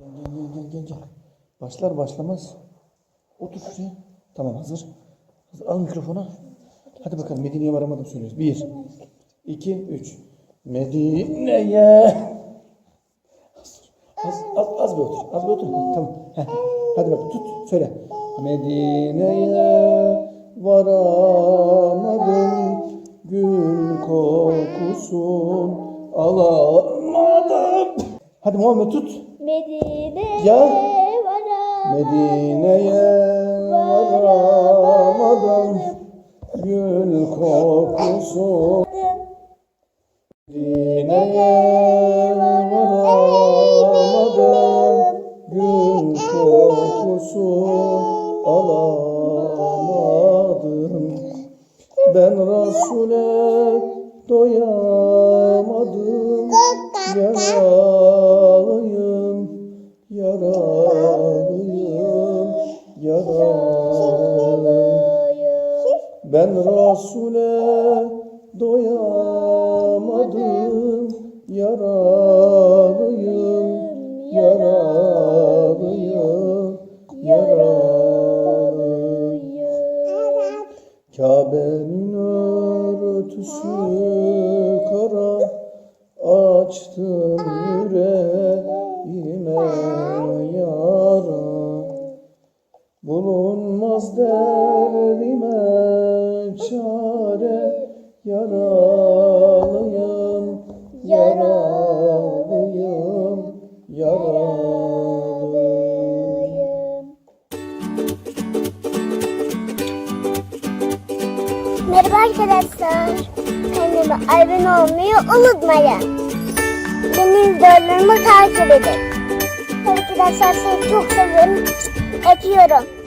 Gel gel gel gel gel. Başlar başlamaz. Otur şuraya. Tamam hazır. hazır. Al mikrofonu. Hadi bakalım Medine'ye varamadım söylüyoruz. Bir, iki, üç. Medine'ye. Az, az, az bir otur. Az bir otur. Heh, Tamam. Heh. Hadi bak tut. Söyle. Medine'ye varamadım. Gül kokusun alamadım. Hadi Muhammed tut. Medine'ye Ya. Medine'ye varamadım. Gül kokusun Medine'ye varamadım. Gül kokusu alamadım. Ben Resul'e doyamadım. Yaralıyım, yaralıyım, yaralıyım. Ben Resul'e doyamadım. Yaralıyım, yaralıyım, yaralıyım. Kabe'nin örtüsü kara Açtım yüreğime Bulunmaz derdime çare Yaralıyım, yaralıyım, yaralıyım Merhaba arkadaşlar. Kanalıma abone olmayı unutmayın. Benim videolarımı takip edin. Arkadaşlar sizi çok seviyorum. Öpüyorum.